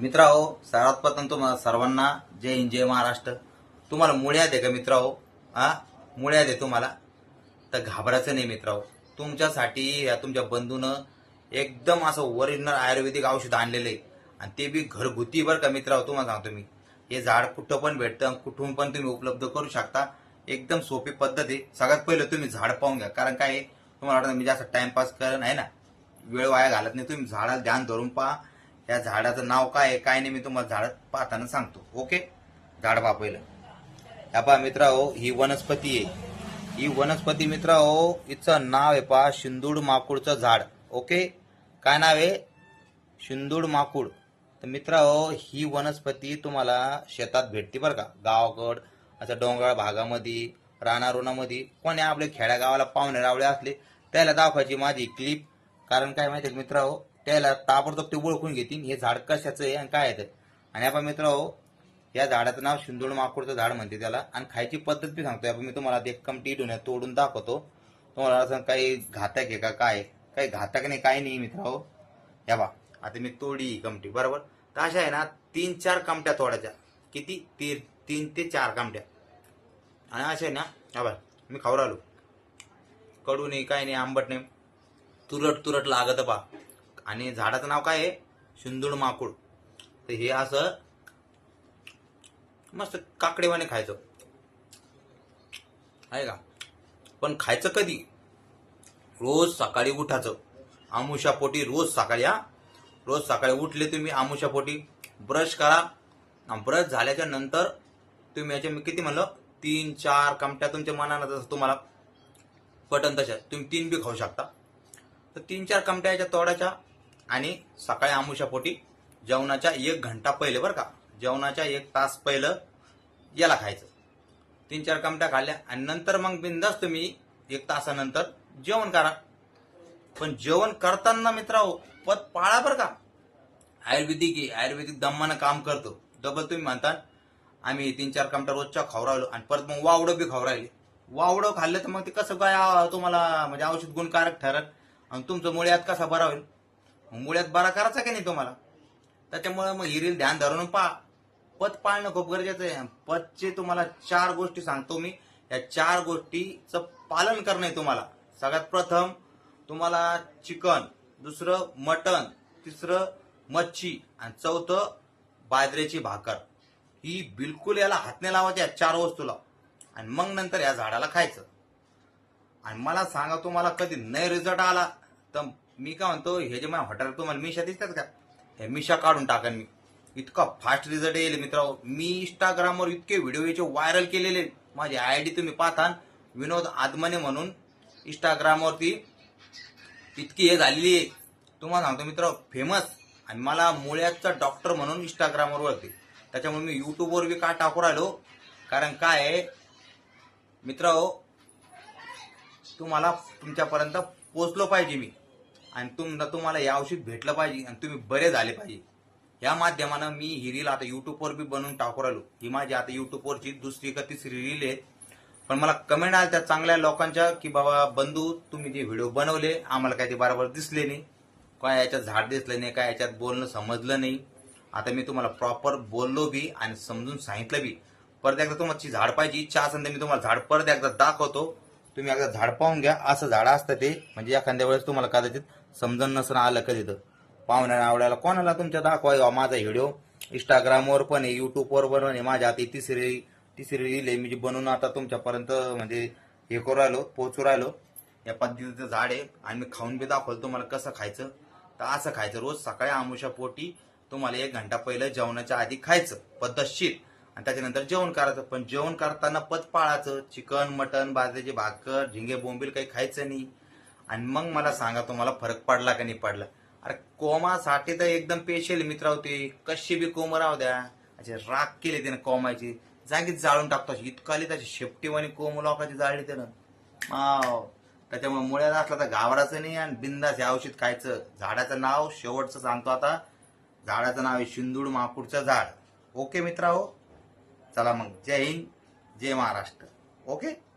मित्रांनो सर्वात प्रथम तुम्हाला सर्वांना जय हिंद जय महाराष्ट्र. तुम्हाला मुळ्यात आहे का मित्रांनो? हा मुळ्यात आहे तुम्हाला. तर घाबरायचं नाही मित्रांनो. तुमच्यासाठी या तुमच्या बंधूनं एकदम असं ओरिजिनल आयुर्वेदिक औषध आणलेलं आहे. आणि ते बी घरगुती बरं का मित्रांनो तुम्हाला सांगतो मी. हे झाड कुठं पण भेटतं कुठून पण तुम्ही उपलब्ध करू शकता. एकदम सोपी पद्धत आहे. सगळ्यात पहिलं तुम्ही झाड पाहून घ्या. कारण काय तुम्हाला वाटतं मी जास्त टाइमपास करण आहे ना? वेळ वाया घालत नाही. तुम्ही झाडाला ध्यान धरून पहा. या झाडाचं नाव काय आहे काय नाही मी तुम्हाला झाड पाहताना सांगतो. ओके झाड पहा पहिलं. या पहा मित्रांनो ही वनस्पती आहे. ही वनस्पती मित्रांनो हिचं नाव आहे पहा शिंदूड माकूडचं झाड. ओके काय नाव आहे? शिंदूड माकूड. तर मित्रांनो ही वनस्पती तुम्हाला शेतात भेटते बरं का. गावाकड असं डोंगराळ भागामध्ये रानारोनामध्ये कोणी आपले खेड्यागावाला पाहुणे रावळे असले त्याला दाखवायची माझी क्लिप कारण काय माहिती मित्रांनो? त्याला ताबडतोब ते ओळखून घेतील. हे झाड कशाचं आहे आणि काय आहे आणि आपण मित्रांनो या झाडाचं नाव शिंदूड माकूडचं झाड म्हणते त्याला. आणि खायची पद्धत बी सांगतोय आपण. मी तुम्हाला ते कमटी डोण्यात तोडून दाखवतो. तुम्हाला असं काही घातक आहे का काय काही घातक नाही काय नाही मित्रांनो. या बा आता मी तोडी कमटी बरोबर? तर अशा आहे ना तीन चार कमट्या तोडायच्या. किती? तीन तीन ते चार कमट्या. आणि अशा आहे ना या बा मी खाऊ राहिलो. कडू नाही काय नाही आंबट नाही. तुरट तुरट लागत पा आणि झाडाचं नाव काय आहे? शिंदूड माकूड. तर हे असं मस्त काकडेवाने खायचं. आहे का? पण खायचं कधी? रोज सकाळी उठायचं. आमुषापोटी रोज सकाळी हा? रोज सकाळी उठले तुम्ही आमुषापोटी ब्रश करा. ब्रश झाल्याच्यानंतर तुम्ही याच्या मी किती म्हणलं? तीन चार कमट्या तुमच्या मनानं जसं तुम्हाला पटन तशा. तुम्ही तीन बी खाऊ शकता. तर तीन चार कमट्या याच्या तोडाच्या आणि सकाळी आमुषा जेवणाच्या एक घंटा पहिले बरं का जेवणाच्या एक तास पहिलं याला खायचं. तीन चार कमट्या खाल्ल्या आणि नंतर मग बिंदास तुम्ही एक तासानंतर जेवण करा. पण जेवण करताना मित्रांनो पद पाळा बरं का. आयुर्वेदिक आहे आयुर्वेदिक दम्मानं काम करतो. डबल तुम्ही म्हणता आम्ही तीन चार कमट्या रोजच्या खाऊ राहिलो आणि परत मग वावडं बी खाऊ राहिले. वावडं खाल्लं तर मग ते कसं काय तुम्हाला म्हणजे औषध गुणकारक ठरत आणि तुमचं मुळ्यात कसा बरा होईल? मुळ्यात बरा करायचा की नाही तुम्हाला? त्याच्यामुळे मग हिरील ध्यान धरून पहा. पद पाळणं खूप गरजेचं आहे. पदचे तुम्हाला चार गोष्टी सांगतो मी. या चार गोष्टीचं पालन करणं आहे तुम्हाला. सगळ्यात प्रथम तुम्हाला चिकन दुसरं मटन तिसरं मच्छी आणि चौथं बाजरीची भाकर. ही बिलकुल याला हात नाही लावायची या चार वस्तूला. आणि मग नंतर या झाडाला खायचं. आणि मला सांगा तुम्हाला कधी नाही रिझल्ट आला तर मी काय म्हणतो हे जे मला हॉटेल तुम्हाला मिशा दिसतात का? हे मिशा काढून टाकेन मी. इतका फास्ट रिझल्ट येईल मित्रांनो. मी इंस्टाग्रामवर इतके व्हिडिओ याचे व्हायरल केलेले. आहेत. माझी आय डी तुम्ही पाहता. विनोद आदमने म्हणून इंस्टाग्रामवरती इतकी हे झालेली आहे. तुम्हाला सांगतो मित्र फेमस आणि मला मुळ्याचा डॉक्टर म्हणून इंस्टाग्रामवर वरती त्याच्यामुळे मी यूट्यूबवर बी का टाकू राहिलो? कारण काय आहे? मित्र तुम्हाला तुमच्यापर्यंत पोचलो पाहिजे मी. आणि तुम तुम्हाला हे औषध भेटलं पाहिजे आणि तुम्ही बरे झाले पाहिजे. या माध्यमानं मी ही रील आता युट्यूबवर बी बनवून टाकू राहिलो. ही माझी आता युट्यूबवरची दुसरी का तिसरी रील आहे. पण मला कमेंट आल्या त्या चांगल्या लोकांच्या की बाबा बंधू तुम्ही जे व्हिडिओ बनवले आम्हाला काय ते बरोबर दिसले नाही. काय याच्यात झाड दिसलं नाही काय याच्यात बोलणं समजलं नाही. आता मी तुम्हाला प्रॉपर बोललो बी आणि समजून सांगितलं बी. परत एकदा तुम्हाला झाड पाहिजे. इच्छा असेल तर मी तुम्हाला झाड परत एकदा दाखवतो. तुम्ही एकदा झाड पाहून घ्या. असं झाड असतं ते. म्हणजे एखाद्या वेळेस तुम्हाला कदाचित समजून नसणं आलं कधी तर. पाहुण्या आवडायला कोणाला तुमच्या दाखवाय माझा व्हिडिओ इंस्टाग्रामवर पण आहे युट्यूबवर पण आहे. माझ्या आता तिसरी तिसरी रील आहे. मी जी बनवून आता तुमच्यापर्यंत म्हणजे हे करू राहिलो पोचू राहिलो. या पद्धतीचं झाड आहे. आणि मी खाऊन बी दाखवलं तुम्हाला कसं खायचं. तर असं खायचं. रोज सकाळी आमुषा पोटी तुम्हाला एक घंटा पहिलं जेवणाच्या आधी खायचं. पद्धतशीर. आणि त्याच्यानंतर जेवण करायचं. पण जेवण करताना पद पाळायचं चिकन मटन बाजरीची भाकर झिंगे बोंबील काही खायचं नाही. आणि मग मला सांगा तुम्हाला फरक पडला का नाही पडला? अरे कोमासाठी तर एकदम पेशल मित्र होते. कशी बी कोम राहू द्या. असे राग केले त्यानं कोमाची जागीच जाळून टाकतो इतकाली त्याची शेपटीवानी कोम लोकांची जाळली त्यानं. माव. त्याच्यामुळे मुळ्यात असला तर घाबरायचं नाही आणि बिंदास हे औषध खायचं. झाडाचं नाव शेवटचं सांगतो आता. झाडाचं नाव आहे शिंदूड माकूडचं झाड. ओके मित्रांनो? चला मग. जय हिंद जय महाराष्ट्र. ओके?